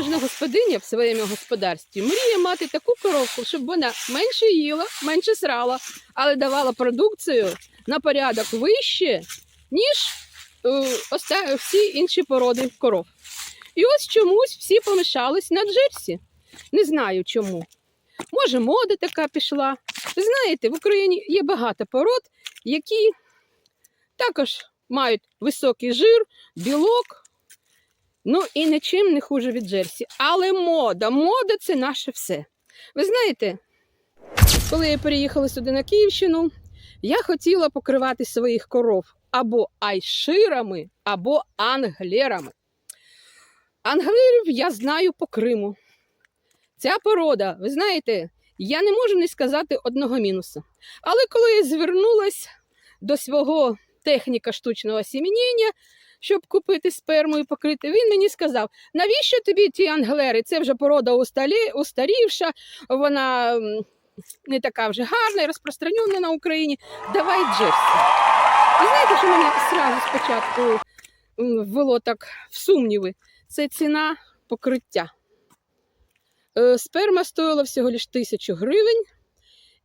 Кожна господиня в своєму господарстві мріє мати таку коровку, щоб вона менше їла, менше срала, але давала продукцію на порядок вище, ніж е, всі інші породи коров. І ось чомусь всі помішались на Джерсі. Не знаю чому. Може, мода така пішла. Знаєте, в Україні є багато пород, які також мають високий жир, білок, ну і нічим не хуже від Джерсі. Але мода, мода це наше все. Ви знаєте, коли я переїхала сюди на Київщину, я хотіла покривати своїх коров або айширами, або англерами. Англерів я знаю по Криму. Ця порода, ви знаєте, я не можу не сказати одного мінуса. Але коли я звернулась до свого техніка штучного сім'яння, щоб купити сперму і покрити, він мені сказав: навіщо тобі ті англери? Це вже порода усталі, устарівша, вона не така вже гарна і розпространена на Україні. Давай Джерсі. Ви знаєте, що мене зразу спочатку ввело так в сумніви? Це ціна покриття. Е, Сперма стоїла всього лиш тисячу гривень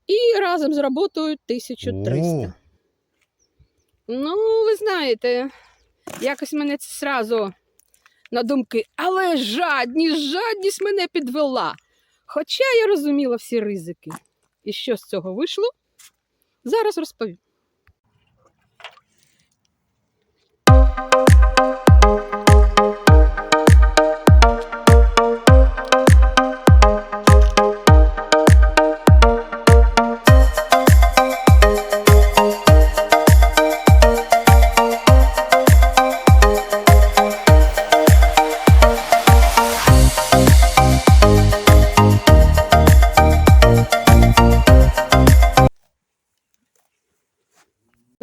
і разом з роботою 1300. О. Ну, ви знаєте, якось мене це сразу на думки, але жадність, жадність мене підвела. Хоча я розуміла всі ризики. І що з цього вийшло? Зараз розповім.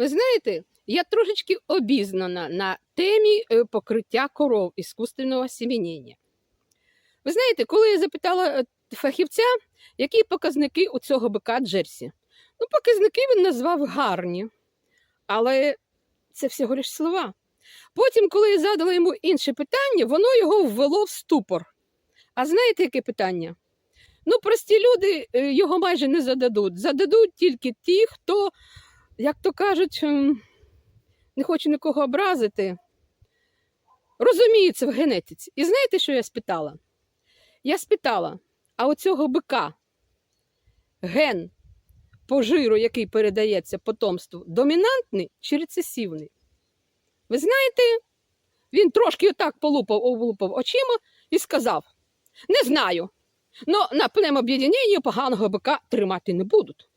Ви знаєте, я трошечки обізнана на темі е, покриття коров іскусственного сім'яніння. Ви знаєте, коли я запитала е, фахівця, які показники у цього бика Джерсі, ну, показники він назвав гарні, але це всього лиш слова. Потім, коли я задала йому інше питання, воно його ввело в ступор. А знаєте, яке питання? Ну, прості люди е, його майже не зададуть. Зададуть тільки ті, хто як то кажуть, ем, не хочу нікого образити, розуміється в генетиці. І знаєте, що я спитала? Я спитала, а у цього бика ген по жиру, який передається потомству, домінантний чи рецесивний? Ви знаєте, він трошки отак полупав, облупав очима і сказав: не знаю, но на племоб'єднанні поганого бика тримати не будуть.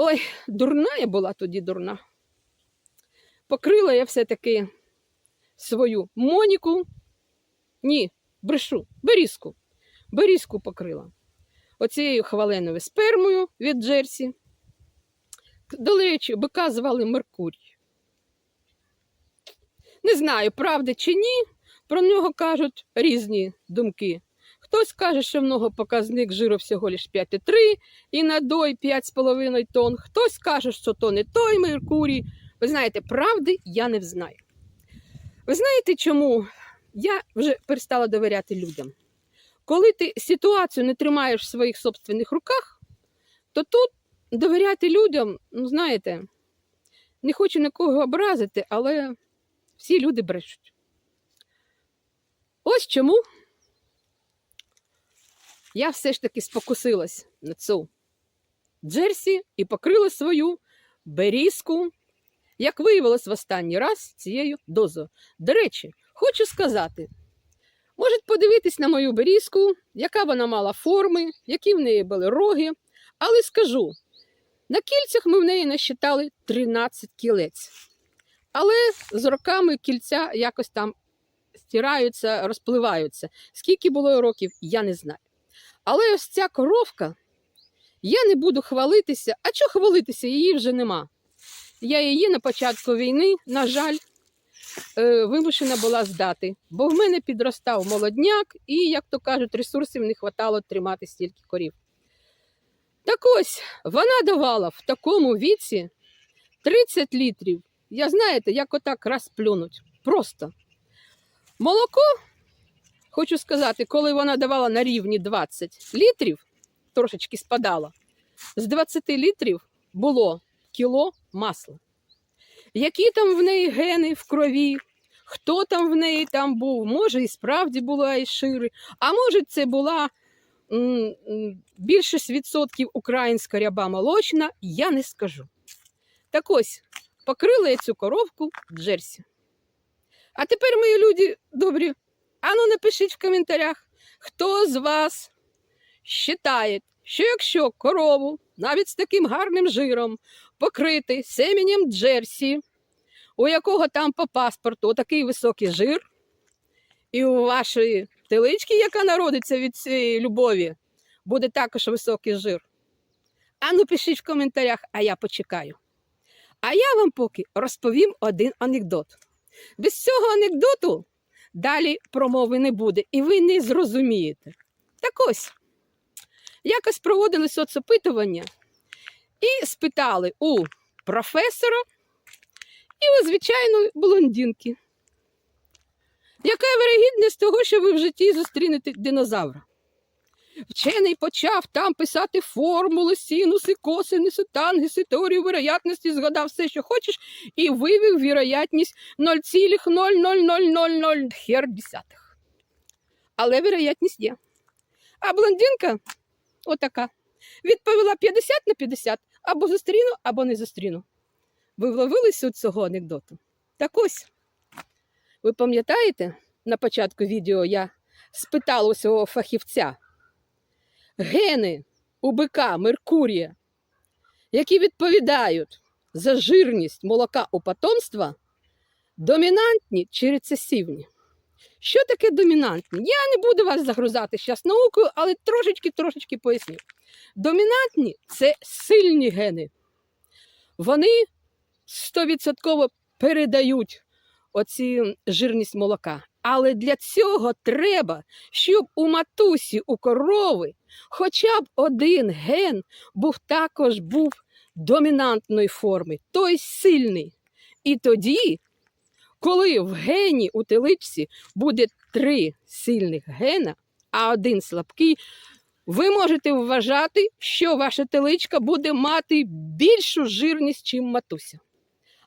Ой, дурна я була тоді дурна. Покрила я все-таки свою Моніку. Ні, брешу, берізку. Берізку покрила. Оцією хваленою спермою від Джерсі. До речі, бика звали Меркурій. Не знаю, правда чи ні. Про нього кажуть різні думки. Хтось каже, що в нього показник жиру всього лиш 5,3 і надой 5,5 тонн. Хтось каже, що то не той Меркурій. Ви знаєте, правди я не знаю. Ви знаєте, чому я вже перестала довіряти людям? Коли ти ситуацію не тримаєш в своїх собственних руках, то тут довіряти людям, ну знаєте, не хочу нікого образити, але всі люди брешуть. Ось чому я все ж таки спокусилась на цю Джерсі і покрила свою берізку, як виявилось в останній раз цією дозою. До речі, хочу сказати, можуть подивитись на мою берізку, яка вона мала форми, які в неї були роги. Але скажу, на кільцях ми в неї насчитали 13 кілець. Але з роками кільця якось там стираються, розпливаються. Скільки було років, я не знаю. Але ось ця коровка, я не буду хвалитися. А чого хвалитися? Її вже нема. Я її на початку війни, на жаль, е, вимушена була здати, бо в мене підростав молодняк, і, як то кажуть, ресурсів не вистачало тримати стільки корів. Так ось вона давала в такому віці 30 літрів. Я знаєте, як отак раз плюнуть. Просто молоко хочу сказати, коли вона давала на рівні 20 літрів, трошечки спадала, з 20 літрів було кіло масла. Які там в неї гени в крові, хто там в неї там був, може і справді була і шири, а може це була м, м, більшість відсотків українська ряба молочна, я не скажу. Так ось, покрила я цю коровку Джерсі. А тепер, мої люди добрі, ану напишіть в коментарях, хто з вас вважає, що якщо корову навіть з таким гарним жиром покрити семенем Джерсі, у якого там по паспорту такий високий жир, і у вашої телички, яка народиться від цієї любові, буде також високий жир. Ану, пишіть в коментарях, а я почекаю. А я вам поки розповім один анекдот. Без цього анекдоту далі промови не буде, і ви не зрозумієте. Так ось, якось проводили соцопитування і спитали у професора і у звичайної блондинки. Яка вирогідність того, що ви в житті зустрінете динозавра? Вчений почав там писати формули, синуси, косинуси, тангенси, теорію вероятності, згадав все, що хочеш, і вивів вірогятність 0,00000 хер десятих. Але вірогятність є. А блондинка отака. Відповіла 50 на 50, або зустріну, або не зустріну. Ви вловили суть цього анекдоту? Так ось, ви пам'ятаєте, на початку відео я спитала у цього фахівця, гени у бика Меркурія, які відповідають за жирність молока у потомства, домінантні чи рецесивні? Що таке домінантні? Я не буду вас загрузати зараз наукою, але трошечки-трошечки поясню. Домінантні це сильні гени. Вони стовідсотково передають оці жирність молока. Але для цього треба, щоб у матусі, у корови, хоча б один ген був також був домінантної форми, той сильний. І тоді, коли в гені у теличці буде три сильних гена, а один слабкий, ви можете вважати, що ваша теличка буде мати більшу жирність, чим матуся.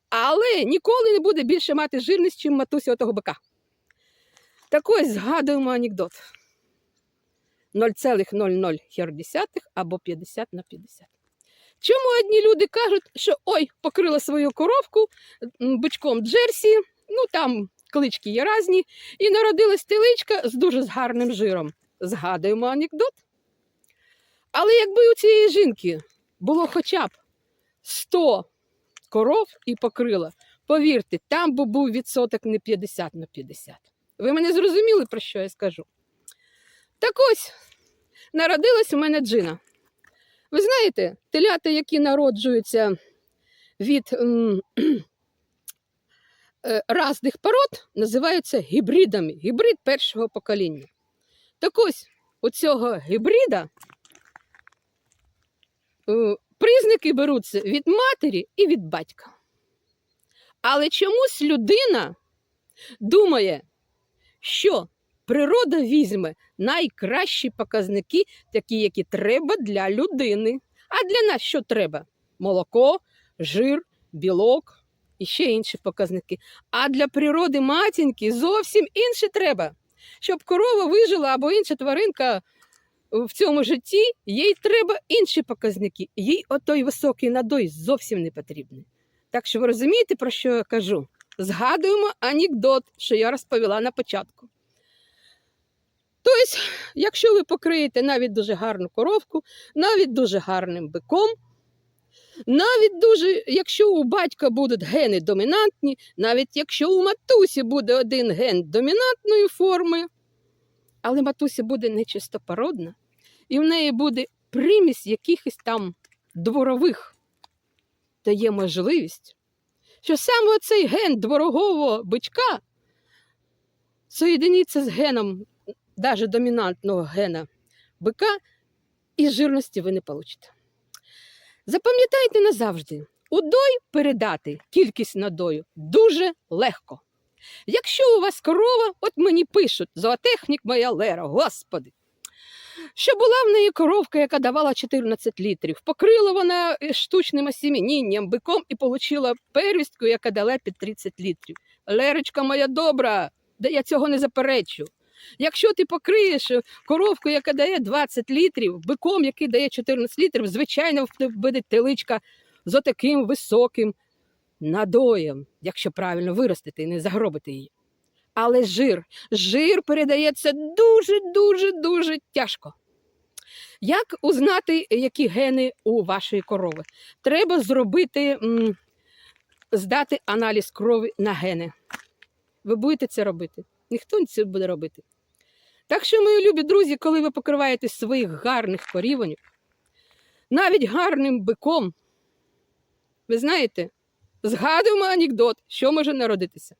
Але ніколи не буде більше мати жирність, чим матуся отого бика. Так ось згадуємо анекдот. 0,00 або 50 на 50. Чому одні люди кажуть, що ой, покрила свою коровку бичком Джерсі, ну там клички є різні, і народилась теличка з дуже гарним жиром. Згадуємо анекдот. Але якби у цієї жінки було хоча б 100 коров і покрила, повірте, там би був відсоток не 50 на 50. Ви мене зрозуміли, про що я скажу? Так ось, народилась у мене джина. Ви знаєте, телята, які народжуються від м, е, разних пород, називаються гібридами. Гібрид першого покоління. Так ось, у цього гібрида е, признаки беруться від матері і від батька. Але чомусь людина думає, що природа візьме найкращі показники, такі, які треба для людини. А для нас що треба? Молоко, жир, білок і ще інші показники. А для природи матінки зовсім інше треба. Щоб корова вижила або інша тваринка в цьому житті, їй треба інші показники. Їй отой високий надой зовсім не потрібний. Так що ви розумієте, про що я кажу? Згадуємо анекдот, що я розповіла на початку. Тобто, якщо ви покриєте навіть дуже гарну коровку, навіть дуже гарним биком, навіть дуже, якщо у батька будуть гени домінантні, навіть якщо у матусі буде один ген домінантної форми, але матуся буде нечистопородна, і в неї буде примість якихось там дворових, то є можливість, що саме цей ген дворового бичка соєдиниться з геном навіть домінантного гена бика, і жирності ви не получите. Запам'ятайте назавжди, удой передати кількість надою дуже легко. Якщо у вас корова, от мені пишуть, зоотехнік моя Лера, господи. Що була в неї коровка, яка давала 14 літрів. Покрила вона е, штучним осімінням, биком і отримала первістку, яка дала під 30 літрів. Лерочка моя добра, да я цього не заперечу. Якщо ти покриєш е, коровку, яка дає 20 літрів, биком, який дає 14 літрів, звичайно, буде теличка з отаким високим надоєм, якщо правильно виростити і не загробити її. Але жир, жир передається дуже, дуже, дуже тяжко. Як узнати, які гени у вашої корови? Треба зробити, здати аналіз крові на гени. Ви будете це робити? Ніхто це буде робити. Так що, мої любі друзі, коли ви покриваєте своїх гарних корівонів, навіть гарним биком, ви знаєте, згадуємо анекдот, що може народитися.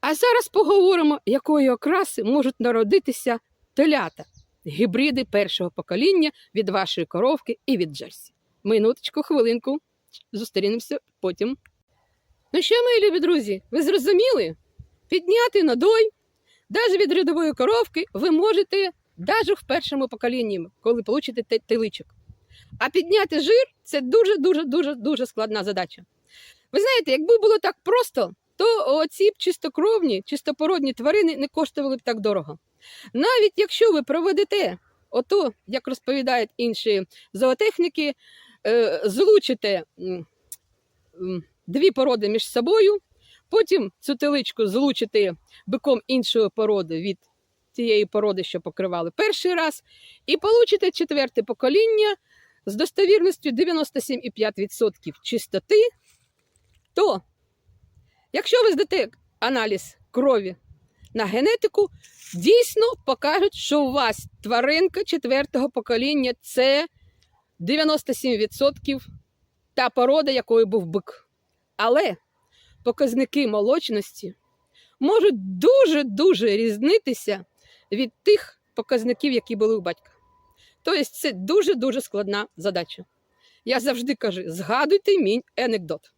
А зараз поговоримо, якої окраси можуть народитися телята, гібриди першого покоління від вашої коровки і від Джерсі. Минуточку, хвилинку, зустрінемося потім. Ну що, мої любі друзі, ви зрозуміли? Підняти надой, навіть від рядової коровки, ви можете навіть в першому поколінні, коли получите те- теличок. А підняти жир це дуже дуже дуже складна задача. Ви знаєте, якби було так просто, то оці б чистокровні, чистопородні тварини не коштували б так дорого. Навіть якщо ви проведете, ото, як розповідають інші зоотехніки, е, злучите дві породи між собою, потім цю теличку злучите биком іншої породи від тієї породи, що покривали перший раз, і получите четверте покоління з достовірністю 97,5% чистоти, то якщо ви здате аналіз крові на генетику, дійсно покажуть, що у вас тваринка четвертого покоління це 97% та порода, якою був бик. Але показники молочності можуть дуже-дуже різнитися від тих показників, які були у батька. Тобто це дуже-дуже складна задача. Я завжди кажу: згадуйте мій анекдот.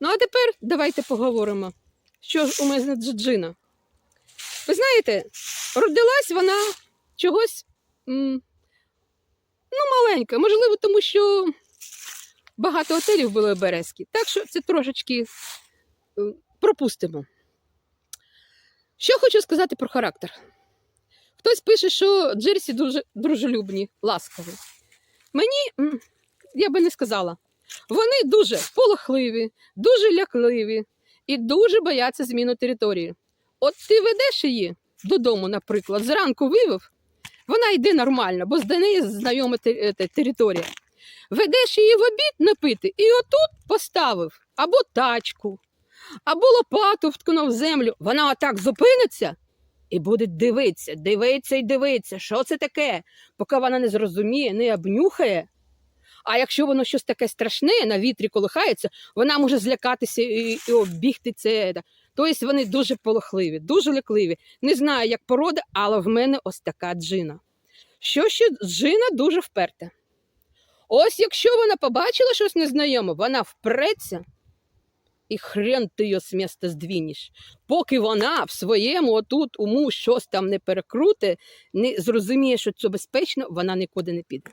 Ну а тепер давайте поговоримо, що ж у мене Джина. Ви знаєте, родилась вона чогось ну, маленька, можливо, тому що багато готелів було в Березкі. Так що це трошечки пропустимо. Що хочу сказати про характер. Хтось пише, що Джерсі дуже дружелюбні, ласкаві. Мені, я би не сказала, вони дуже полохливі, дуже лякливі і дуже бояться зміну території. От ти ведеш її додому, наприклад, зранку вивів, вона йде нормально, бо з неї знайома е, те- територія. Ведеш її в обід напити, і отут поставив або тачку, або лопату вткнув в землю. Вона отак зупиниться і буде дивитися, дивитися і дивитися, що це таке, поки вона не зрозуміє, не обнюхає. А якщо воно щось таке страшне, на вітрі колихається, вона може злякатися і, і оббігти це. Тобто вони дуже полохливі, дуже лякливі. Не знаю, як порода, але в мене ось така джина. Що ще джина дуже вперта. Ось якщо вона побачила щось незнайоме, вона впреться, і хрен ти її з міста здвінеш. Поки вона в своєму отут уму щось там не перекруте, не зрозуміє, що це безпечно, вона нікуди не піде.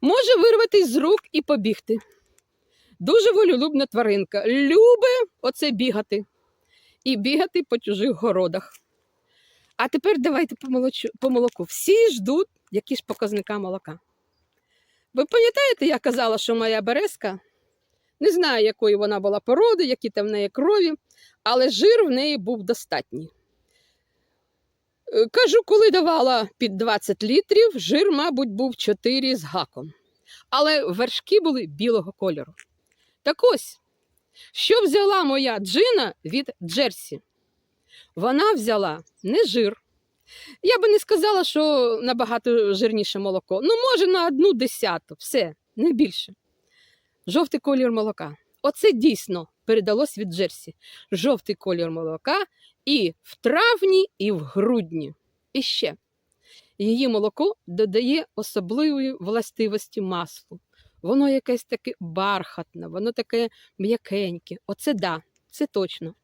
Може вирватися з рук і побігти. Дуже волюлюбна тваринка. Любить оце бігати. І бігати по чужих городах. А тепер давайте по, молочу, по молоку. Всі ждуть, які ж показника молока. Ви пам'ятаєте, я казала, що моя березка, не знаю, якої вона була породи, які там в неї крові, але жир в неї був достатній. Е, Кажу, коли давала під 20 літрів, жир, мабуть, був 4 з гаком. Але вершки були білого кольору. Так ось, що взяла моя джина від Джерсі? Вона взяла не жир. Я би не сказала, що набагато жирніше молоко. Ну, може, на одну десяту, все, не більше. Жовтий колір молока. Оце дійсно передалось від Джерсі. Жовтий колір молока і в травні, і в грудні. І ще її молоко додає особливої властивості маслу. Воно якесь таке бархатне, воно таке м'якеньке. Оце да, це точно.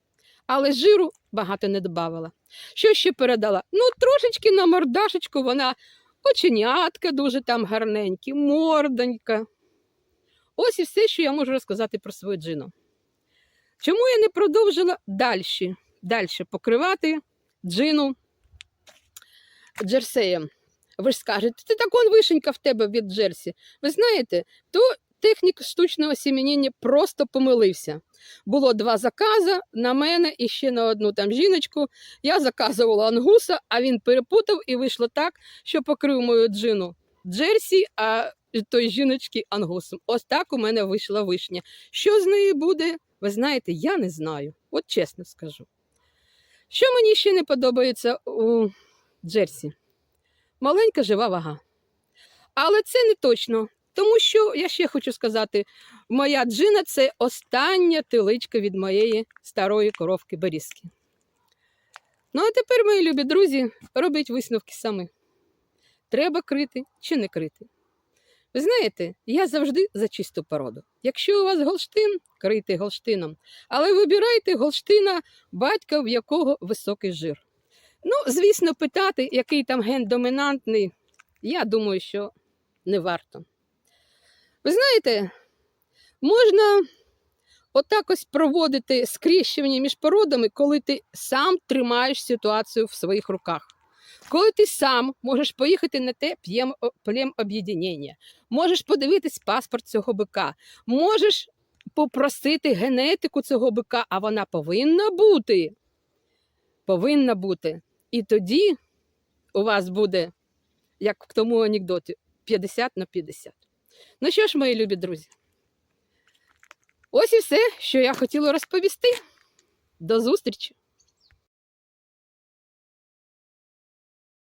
але жиру багато не додавала. Що ще передала? Ну, трошечки на мордашечку вона оченятка дуже там гарненькі, мордонька. Ось і все, що я можу розказати про свою джину. Чому я не продовжила далі, далі покривати джину джерсеєм? Ви ж скажете, ти так он вишенька в тебе від джерсі. Ви знаєте, то технік штучного сім'яніння просто помилився. Було два закази на мене і ще на одну там жіночку. Я заказувала ангуса, а він перепутав і вийшло так, що покрив мою джину джерсі, а той жіночки ангусом. Ось так у мене вийшла вишня. Що з нею буде? Ви знаєте, я не знаю. От чесно скажу. Що мені ще не подобається у джерсі? Маленька жива вага. Але це не точно. Тому що я ще хочу сказати: моя джина це остання тиличка від моєї старої коровки Берізки. Ну, а тепер, мої любі друзі, робіть висновки самі. Треба крити чи не крити. Ви знаєте, я завжди за чисту породу. Якщо у вас голштин, крийте голштином. Але вибирайте голштина, батька, в якого високий жир. Ну, звісно, питати, який там ген домінантний, я думаю, що не варто. Ви знаєте, можна отак ось проводити скріщування між породами, коли ти сам тримаєш ситуацію в своїх руках. Коли ти сам можеш поїхати на те п'єм плем об'єднання, можеш подивитись паспорт цього бика, можеш попросити генетику цього бика, а вона повинна бути. Повинна бути. І тоді у вас буде, як в тому анекдоті, 50 на 50. Ну що ж, мої любі друзі, ось і все, що я хотіла розповісти. До зустрічі!